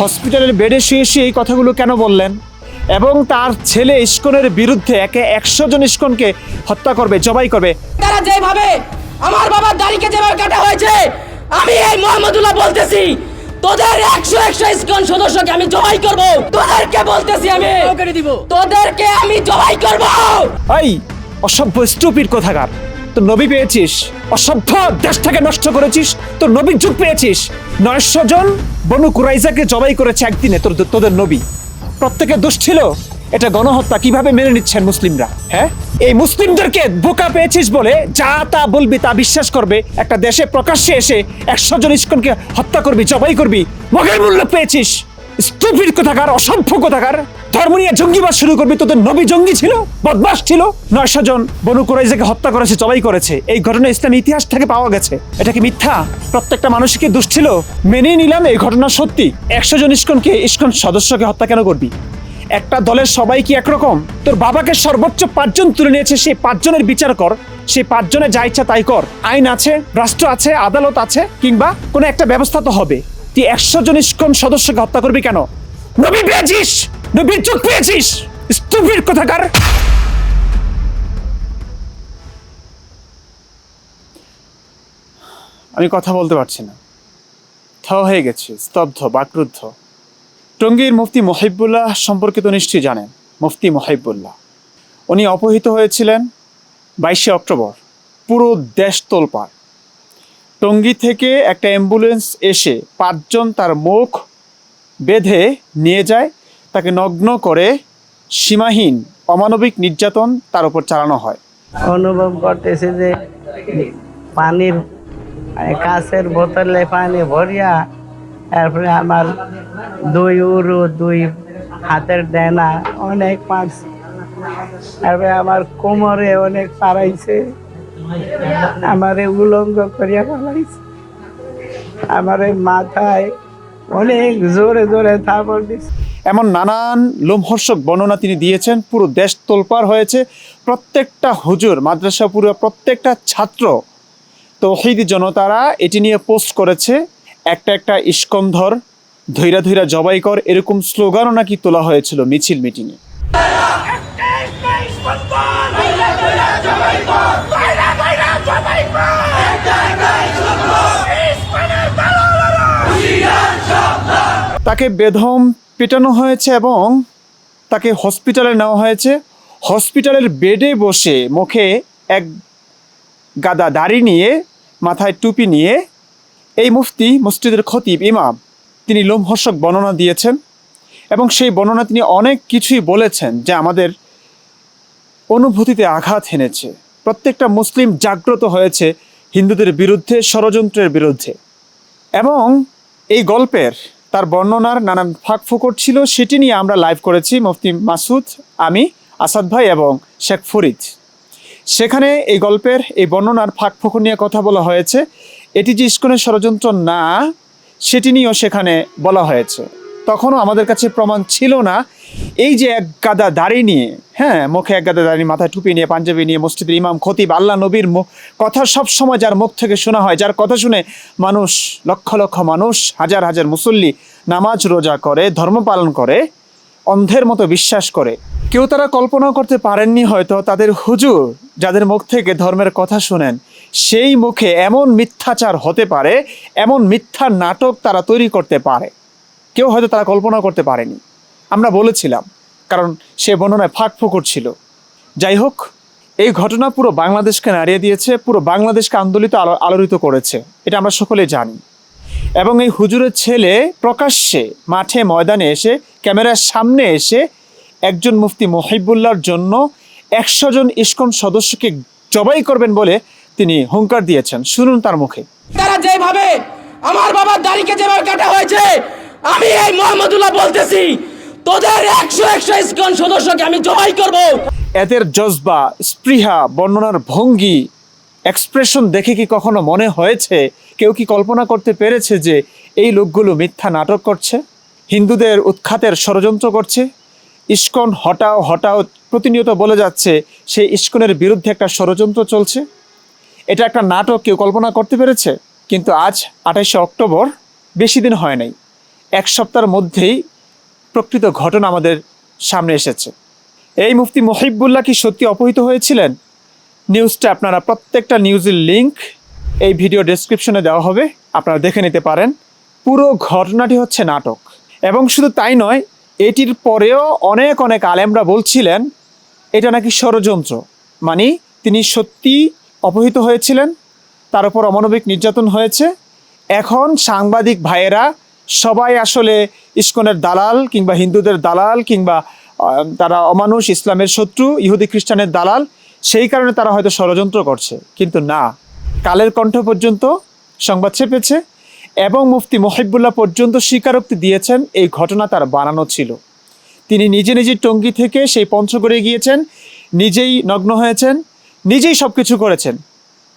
হসপিটালের বেডে শুয়ে শুয়ে এই কথাগুলো কেন বললেন? এবং তার ছেলে ইস্কনের বিরুদ্ধে একে একশো জন ইস্কনকে হত্যা করবে জবাই করবে। তারা যেভাবে আমার বাবার দাড়িকে যেভাবে কাটা হয়েছে আমি এই মোহাম্মদুল্লাহ বলতেছি তোদের একশো একশো ইস্কন সদস্যকে আমি জবাই করব। তোদেরকে বলতেছি আমি তোদেরকে আমি জবাই করব। এই অসভ্য স্টুপিড কোথাকার। তো নবী পেয়েছিস। অসভ্য দেশটাকে নষ্ট করেছিস, তোর নবীর যুগ পেয়েছিস। নয়শো জন বনু কুরাইজাকে জবাই করেছে একদিনে তোর তোদের নবী। প্রত্যেকের দোষ ছিল, এটা গণহত্যা কীভাবে মেনে নিচ্ছেন মুসলিমরা হ্যাঁ? এই মুসলিমদেরকে বোকা পেয়েছিস বলে যা তা বলবি তা বিশ্বাস করবে, একটা দেশে প্রকাশ্যে এসে একশো জন ইস্কনকে হত্যা করবি, জবাই করবি, মগের মূল্য পেয়েছিস। স্টুপিড কোথাকার, অসভ্য কোথাকার, ধর্ম নিয়ে জঙ্গিবাদ শুরু করবি, তোদের নবী জঙ্গি ছিল বদমাস ছিল। নয়শো জন বনু কুরাইজাকে হত্যা করেছে, জবাই করেছে। এই ঘটনা ইসলাম ইতিহাস থেকে পাওয়া গেছে। এটা কি মিথ্যা? প্রত্যেকটা মানুষকে দোষ ছিল? মেনে নিলাম এই ঘটনা সত্যি। একশো জন ইস্কনকে, ইস্কন সদস্যকে হত্যা কেন করবি? একটা দলের সবাই কি একরকম? তোর বাবাকে সর্বোচ্চ পাঁচজন তুলে নিয়েছে সেই পাঁচজনের বিচার কর। সেই পাঁচজনের যা ইচ্ছা তাই কর। আইন আছে, রাষ্ট্র আছে, আদালত আছে, কিংবা কোনো একটা ব্যবস্থা তো হবে। তুই একশো জন ইস্কন সদস্যকে হত্যা করবি কেন? নবী পেয়েছিস? নবীর চোখ পেয়েছিস? কোথাকার? আমি কথা বলতে পারছি না। থ হয়ে গেছি, স্তব্ধ, বাকরুদ্ধ। টঙ্গীর মুফতি মহিবুল্লাহ সম্পর্কে তো নিশ্চয়ই জানেন, মুফতি মহিবুল্লাহ। উনি অপহৃত হয়েছিলেন বাইশে অক্টোবর, পুরো দেশ তোলপাড়। টঙ্গী থেকে একটা অ্যাম্বুলেন্স এসে পাঁচজন তার মুখ বেঁধে নিয়ে যায়। তাকে নগ্ন করে সীমাহীন, অমানবিক নির্যাতন তার উপর চালানো হয়। অনুভব করতেছে যে পানির কাছের বোতলে পানি ভরিয়া তারপরে আমার দুই উরু, দুই হাতের ডেনা, অনেক পাঁচ তারপরে আমার কোমরে অনেক পাড়াইছে। আমারে উলঙ্গ করিয়া পালাইছে আমার মাথায় অনেক জোরে জোরে থাপড় দিছে। এমন নানান লোমহর্ষক বর্ণনা তিনি দিয়েছেন পুরো দেশ তোলপাড় হয়েছে। প্রত্যেকটা হুজুর মাদ্রাসা পুরো প্রত্যেকটা ছাত্র তৌহিদ জনতারা এটি নিয়ে পোস্ট করেছে একটা একটা ইস্কন্ধর ধৈরা ধৈরা জবাই কর এরকম স্লোগানও নাকি তোলা হয়েছিল মিছিল মিটিংয়ে। তাকে বেদম পেটানো হয়েছে এবং তাকে হসপিটালে নেওয়া হয়েছে। হসপিটালের বেডে বসে মুখে এক গাদা দাড়ি নিয়ে, মাথায় টুপি নিয়ে এই মুফতি মসজিদের খতিব ইমাম, তিনি লোমহর্ষক বর্ণনা দিয়েছেন এবং সেই বর্ণনা তিনি অনেক কিছুই বলেছেন যা আমাদের অনুভূতিতে আঘাত হেনেছে প্রত্যেকটা মুসলিম জাগ্রত হয়েছে হিন্দুদের বিরুদ্ধে, ষড়যন্ত্রের বিরুদ্ধে। এবং এই গল্পের তার বর্ণনার নানান ফাঁক ফুকর ছিল, সেটি নিয়ে আমরা লাইভ করেছি মুফতি মাসুদ, আমি, আসাদ ভাই এবং শেখ ফরিদ। সেখানে এই গল্পের এই বর্ণনার ফাঁক ফুকর নিয়ে কথা বলা হয়েছে। এটি যে ইস্কনের ষড়যন্ত্র না, সেটি নিয়েও সেখানে বলা হয়েছে। তখনও আমাদের কাছে প্রমাণ ছিল না। এই যে এক গাদা দাড়ি নিয়ে হ্যাঁ মুখে এক গাদা দাড়ি, মাথায় টুপি নিয়ে, পাঞ্জাবি নিয়ে, মসজিদের ইমাম, খতিব, আল্লাহ নবীর কথা সব সময় যার মুখ থেকে শোনা হয়, যার কথা শুনে মানুষ, লক্ষ লক্ষ মানুষ, হাজার হাজার মুসল্লি নামাজ রোজা করে, ধর্ম পালন করে, অন্ধের মতো বিশ্বাস করে। কেউ তারা কল্পনা করতে পারেননি হয়তো তাদের হুজুর যাদের মুখ থেকে ধর্মের কথা শুনেন, সেই মুখে এমন মিথ্যাচার হতে পারে, এমন মিথ্যা নাটক তারা তৈরি করতে পারে। কেউ হয়তো তারা কল্পনা করতে পারেনি। আমরা বলেছিলাম, কারণ সে বর্ণনায় ফাঁক ফুকুর ছিল। যাই হোক, এই ঘটনা পুরো বাংলাদেশকে নাড়িয়ে দিয়েছে, পুরো বাংলাদেশকে আন্দোলিত আলো, আলোড়িত করেছে, এটা আমরা সকলে জানি। এবং এই হুজুরের ছেলে প্রকাশ্যে মাঠে ময়দানে এসে, ক্যামেরার সামনে এসে একজন মুফতি মহিবুল্লাহর জন্য একশো জন ইস্কন সদস্যকে জবাই করবেন বলে তিনি হুঙ্কার দিয়েছেন। শুনুন তার মুখে। তারা যেভাবে আমার বাবার দাড়িকে যেভাবে কাটা হয়েছে আমি এই মোহাম্মদুল্লাহ বলতেছি, তোদের একশো একশো ইস্কন সদস্যকে আমি জবাই করব। এদের জজবা, স্পৃহা, বর্ণনার ভঙ্গি এক্সপ্রেশন দেখে কি কখনো মনে হয়েছে? কেউ কি কল্পনা করতে পেরেছে যে এই লোকগুলো মিথ্যা নাটক করছে? হিন্দুদের উৎখাতের ষড়যন্ত্র করছে? ইস্কন হটাও হটাও প্রতিনিয়ত বলে যাচ্ছে সেই ইস্কনের বিরুদ্ধে একটা ষড়যন্ত্র চলছে। এটা একটা নাটক, কেউ কল্পনা করতে পেরেছে? কিন্তু আজ আঠাশে অক্টোবর, বেশি দিন হয় নাই। এক সপ্তাহের মধ্যেই প্রকৃত ঘটনা আমাদের সামনে এসেছে। এই মুফতি মহিবুল্লাহ কি সত্যি অপহৃত হয়েছিলেন? নিউজটা আপনারা প্রত্যেকটা নিউজের লিংক এই ভিডিও ডেসক্রিপশনে দেওয়া হবে। আপনারা দেখে নিতে পারেন। পুরো ঘটনাটি হচ্ছে নাটক। এবং শুধু তাই নয়, এটির পরেও অনেক অনেক আলেমরা বলছিলেন, এটা নাকি ষড়যন্ত্র? মানে তিনি সত্যি অপহৃত হয়েছিলেন, তার উপর অমানবিক নির্যাতন হয়েছে। এখন সাংবাদিক ভাইয়েরা সবাই আসলে ইস্কনের দালাল কিংবা হিন্দুদের দালাল কিংবা তারা অমানুষ, ইসলামের শত্রু, ইহুদি, খ্রিস্টানের দালাল, সেই কারণে তারা হয়তো ষড়যন্ত্র করছে। কিন্তু না, কালের কণ্ঠ পর্যন্ত সংবাদ ছেপেছে এবং মুফতি মহিবুল্লাহ পর্যন্ত স্বীকারোক্তি দিয়েছেন এই ঘটনা তার বানানো ছিল। তিনি নিজে নিজে টঙ্গি থেকে সেই পঞ্চগড়ে গিয়েছেন, নিজেই নগ্ন হয়েছেন, নিজেই সব কিছু করেছেন।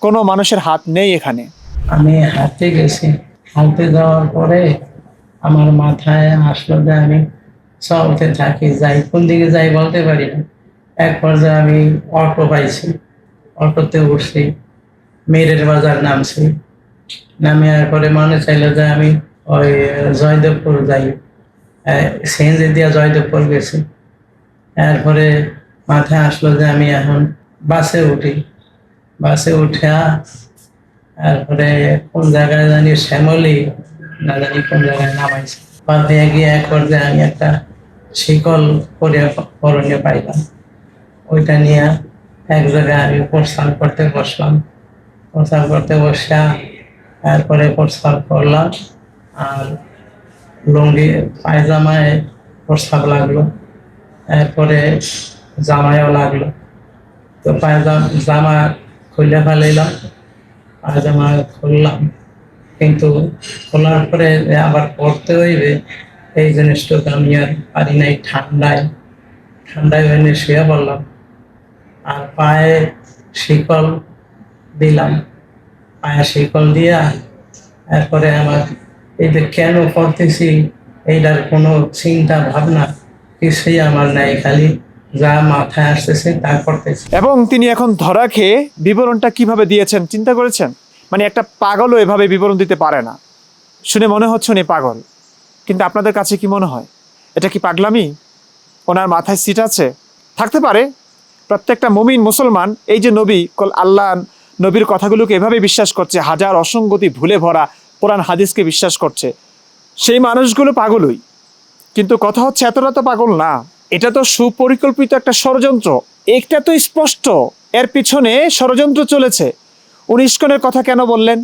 কোনো মানুষের হাত নেই এখানে। আমি হাঁটতে গেছি। হাঁটতে যাওয়ার পরে আমার মাথায় আসলো যে আমি চলতে থাকি যাই, কোন দিকে যাই বলতে পারি না। এক পর্যায়ে আমি অটো পাইছি। অটোতে উঠছি মেরের বাজার নামছি। নামে পরে মনে চাইলো যে আমি ওই জয়দেবপুর যাই। সেঞ্জে দিয়া জয়দেবপুর গেছি। এরপরে মাথায় আসলো যে আমি এখন বাসে উঠি। বাসে উঠে তারপরে কোন জায়গায় জানি শ্যামলি না জানি কোন জায়গায় নামাইছে পাতে গিয়ে এক পর্যায়ে আমি একটা শিকল করে করণীয় পাইলাম। ওইটা নিয়ে এক জায়গায় আমি প্রস্থান করতে বসলাম। প্রস্থান করতে বসা তারপরে প্রস্তাব করলাম আর লুঙ্গি, পায়জামায় প্রস্তাব লাগল। এরপরে জামায়ও লাগল। তো পায়জামা, জামা খুলে ফেলাইলাম, পায়জামা খুললাম। কিন্তু খোলার পরে আবার পড়তে হইবে, এই জিনিসটুকু আমি আর পারি নাই ঠান্ডায়। ঠান্ডায় এনে শুয়ে পড়লাম। আর পায়ে শিকল দিলাম। পায়ে শিকল দিয়া এরপরে আমার এই যে কেন করতেছি এইটার কোনো চিন্তা ভাবনা কিছুই আমার নাই, খালি যা মাথায় আসতেছে তা করতেছি। এবং তিনি এখন ধরা খেয়ে বিবরণটা কীভাবে দিয়েছেন, চিন্তা করেছেন? মানে একটা পাগলও এভাবে বিবরণ দিতে পারে না। শুনে মনে হচ্ছে উনি পাগল। কিন্তু আপনাদের কাছে কি মনে হয়? এটা কি পাগলামি? ওনার মাথায় সিট আছে? থাকতে পারে। প্রত্যেকটা মুমিন মুসলমান, এই যে নবী, কল আল্লাহ নবীর কথাগুলোকে এভাবে বিশ্বাস করছে, হাজার অসঙ্গতি ভুলে ভরা কোরআন হাদিসকে বিশ্বাস করছে। সেই মানুষগুলো পাগলই। কিন্তু কথা হচ্ছে, এতটা তো পাগল না। এটা তো সুপরিকল্পিত একটা ষড়যন্ত্র। একটা তো স্পষ্ট। এর পিছনে ষড়যন্ত্র চলেছে। উনি ইস্কনের কথা কেন বললেন?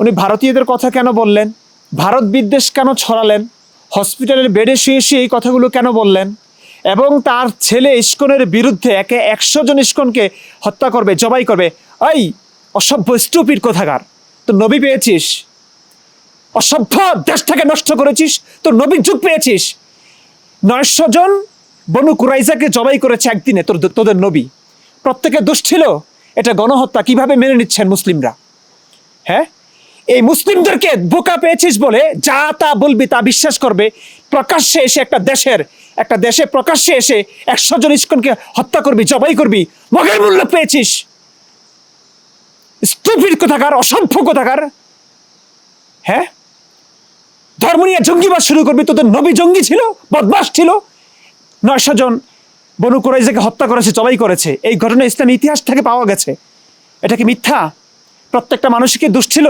উনি ভারতীয়দের কথা কেন বললেন? ভারত বিদ্বেষ কেন ছড়ালেন? হসপিটালের বেডে শুয়ে শুয়ে এই কথাগুলো কেন বললেন? এবং তার ছেলে ইস্কনের বিরুদ্ধে একে একশো জন ইস্কনকে হত্যা করবে, জবাই করবে। এই অসভ্য স্টুপির কোথাকার তো নবী পেয়েছিস। অসভ্য দেশটাকে নষ্ট করেছিস, তোর নবী যুগ পেয়েছিস। নয়শো জন বনু কুরাইজাকে জবাই করেছে একদিনে তোর, তোদের নবী। প্রত্যেকে দোষ ছিল? এটা গণহত্যা কীভাবে মেনে নিচ্ছেন মুসলিমরা? হ্যাঁ? এই মুসলিমদেরকে বোকা পেয়েছিস বলে যা তা বলবি তা বিশ্বাস করবে। প্রকাশ্যে এসে একটা দেশের, একটা দেশে প্রকাশ্যে এসে একশো জন ইস্কনকে হত্যা করবি, জবাই করবি, মগের মূল্য পেয়েছিস। স্টুপিড কোথাকার অসভ্য কোথাকার। হ্যাঁ? ধর্ম নিয়ে জঙ্গিবাদ শুরু করবি, তোদের নবী জঙ্গি ছিল বদমাস ছিল। নয়শো জন বনু কুরাইজাকে হত্যা করেছে, জবাই করেছে। এই ঘটনা ইসলাম ইতিহাস থেকে পাওয়া গেছে। এটা কি মিথ্যা? প্রত্যেকটা মানুষকে দোষ ছিল?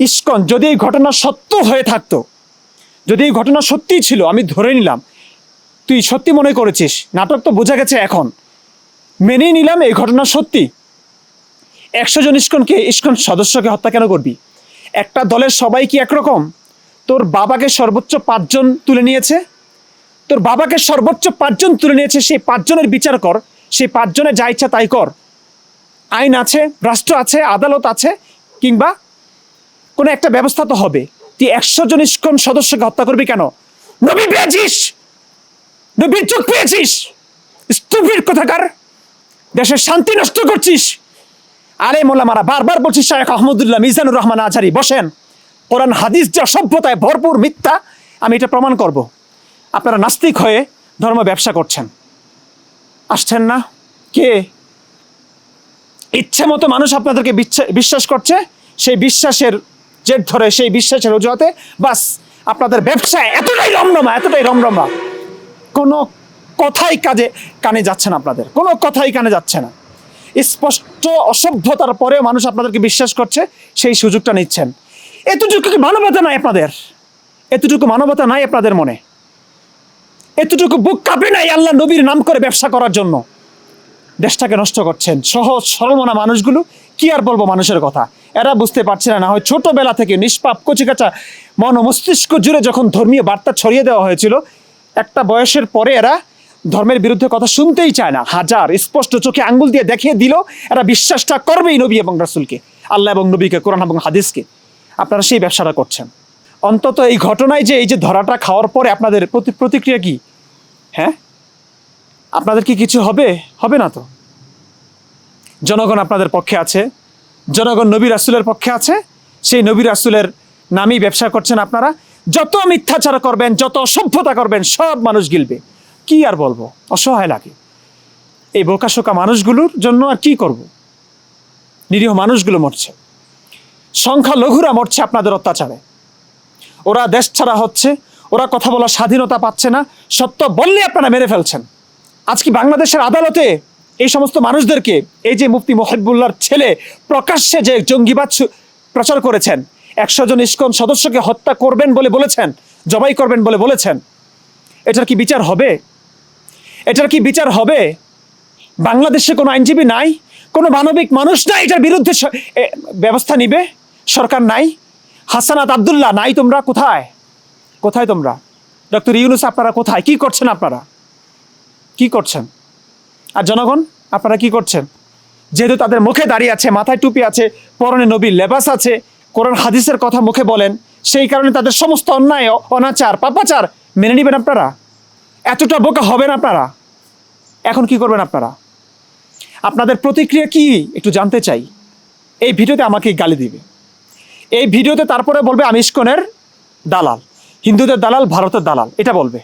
ইস্কন, যদি এই ঘটনা সত্য হয়ে থাকতো, যদি এই ঘটনা সত্যিই ছিল, আমি ধরে নিলাম, তুই সত্যি মনে করেছিস, নাটক তো বোঝা গেছে এখন। মেনেই নিলাম এই ঘটনা সত্যি। একশো জন ইস্কনকে, ইস্কন সদস্যকে হত্যা কেন করবি? একটা দলের সবাই কি একরকম? তোর বাবাকে সর্বোচ্চ পাঁচজন তুলে নিয়েছে? তোর বাবাকে সর্বোচ্চ পাঁচজন তুলে নিয়েছে, সেই পাঁচজনের বিচার কর সেই পাঁচজনের যা ইচ্ছা তাই কর। আইন আছে, রাষ্ট্র আছে, আদালত আছে, কিংবা কোনো একটা ব্যবস্থা তো হবে। তুই একশো জন ইস্কন সদস্যকে হত্যা করবি কেন? নবী পেয়েছিস! নবীর চোখ পেয়েছিস! স্টুপিড কোথাকার! দেশের শান্তি নষ্ট করছিস! আরে মোলামারা বারবার বলছি শায়েখ আহমদুল্লাহ মিজানুর রহমান আজারি, বসেন। কোরআন, হাদিস যে অসভ্যতায় ভরপুর মিথ্যা, আমি এটা প্রমাণ করব। আপনারা নাস্তিক হয়ে ধর্ম ব্যবসা করছেন। আসছেন না? কে? ইচ্ছে মতো মানুষ আপনাদেরকে বিশ্বাস করছে, সেই বিশ্বাসের জেদ ধরে, সেই বিশ্বাসের অজুহাতে, বাস, আপনাদের ব্যবসায় এতটাই রমরমা এতটাই রমরমা। কোনো কথাই কাজে, কানে যাচ্ছে না আপনাদের। কোনো কথাই কানে যাচ্ছে না। স্পষ্ট অসভ্যতার পরেও মানুষ আপনাদেরকে বিশ্বাস করছে, সেই সুযোগটা নিচ্ছেন। এতটুকু মানবতা নাই আপনাদের? এতটুকু মানবতা নাই আপনাদের মনে? এতটুকু বুক কাঁপে নাই আল্লাহ নবীর নাম করে ব্যবসা করার জন্য। দেশটাকে নষ্ট করছেন। সহজ, সরলমনা মানুষগুলো, কি আর বলব মানুষের কথা? এরা বুঝতে পারছে না হয় ছোটবেলা থেকে নিষ্পাপ, কচিকাচা, মন মস্তিষ্ক জুড়ে যখন ধর্মীয় বার্তা ছড়িয়ে দেওয়া হয়েছিল, একটা বয়সের পরে এরা ধর্মের বিরুদ্ধে কথা শুনতেই চায় না। হাজার স্পষ্ট চোখে আঙ্গুল দিয়ে দেখিয়ে দিল, এরা বিশ্বাসটা করবেই নবী এবং রাসুলকে, আল্লাহ এবং নবীকে, কোরআন এবং হাদিসকে। আপনারা সেই ব্যবসাটা করছেন। অন্তত এই ঘটনায় যে এই যে ধরাটা খাওয়ার পরে আপনাদের প্রতি প্রতিক্রিয়া কি? হ্যাঁ? আপনাদের কি কিছু হবে? হবে না তো? জনগণ আপনাদের পক্ষে আছে। জনগণ নবী রাসুলের পক্ষে আছে। সেই নবী রাসুলের নামেই ব্যবসা করছেন আপনারা। যত মিথ্যাচার করবেন, যত অসভ্যতা করবেন, সব মানুষ গিলবে। কি আর বলব? অসহায় লাগে। এই বোকাশোকা মানুষগুলোর জন্য আর কি করব? নিরীহ মানুষগুলো মরছে। সংখ্যালঘুরা মরছে আপনাদের অত্যাচারে। ওরা দেশ ছাড়া হচ্ছে। ওরা কথা বলার স্বাধীনতা পাচ্ছে না, সত্য বললে আপনারা মেরে ফেলছেন। আজকে বাংলাদেশের আদালতে এই সমস্ত মানুষদেরকে, এই যে মুফতি মহিবুল্লাহর ছেলে প্রকাশ্যে যে জঙ্গিবাদ প্রচার করেছেন, একশো জন ইস্কন সদস্যকে হত্যা করবেন বলে বলেছেন, জবাই করবেন বলে বলেছেন, এটার কি বিচার হবে? এটার কি বিচার হবে? বাংলাদেশে কোনো আইনজীবী নাই? কোনো মানবিক মানুষ নাই এটার বিরুদ্ধে ব্যবস্থা নিবে? সরকার নাই? হাসানাত আবদুল্লাহ নাই তোমরা কোথায়? কোথায় তোমরা? ডক্টর ইউনুস, আপনারা কোথায়? কি করছেন আপনারা? কি করছেন? আর জনগণ, আপনারা কি করছেন? যেহেতু তাদের মুখে দাঁড়িয়ে আছে, মাথায় টুপি আছে, পরনে নবীর লেবাস আছে, কোরআন হাদিসের কথা মুখে বলেন, সেই কারণে তাদের সমস্ত অন্যায়, অনাচার, পাপাচার মেনে নেবেন আপনারা? এতটা বোকা হবেন আপনারা? এখন কি করবেন আপনারা? আপনাদের প্রতিক্রিয়া কি? একটু জানতে চাই। এই ভিডিওতে আমাকে গালি দিবে। এই ভিডিওতে তারপরে বলবে, আমি ইস্কনের দালাল। হিন্দুদের দালাল, ভারতের দালাল, এটা বলবে।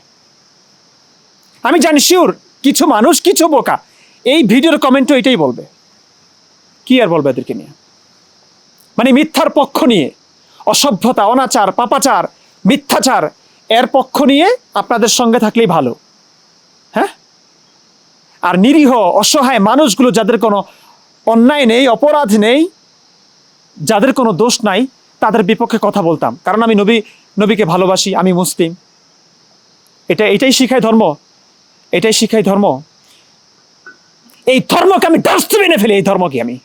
আমি জানি শিওর কিছু মানুষ, কিছু বোকা, এই ভিডিওর কমেন্টও এটাই বলবে। কি আর বলবে এদেরকে নিয়ে? মানে মিথ্যার পক্ষ নিয়ে, অসভ্যতা, অনাচার, পাপাচার, মিথ্যাচার, এর পক্ষ নিয়ে আপনাদের সঙ্গে থাকলেই ভালো। হ্যাঁ? আর নিরীহ, অসহায় মানুষগুলো যাদের কোনো অন্যায় নেই, অপরাধ নেই, যাদের কোনো দোষ নাই, তাদের বিপক্ষে কথা বলতাম। কারণ আমি নবী নবীকে ভালোবাসি, আমি মুসলিম। এটা, এটাই শিখায় ধর্ম। এটাই শিখায় ধর্ম। এই ধর্মকে আমি ডাস্টবিনে ফেলি, এই ধর্মকে আমি।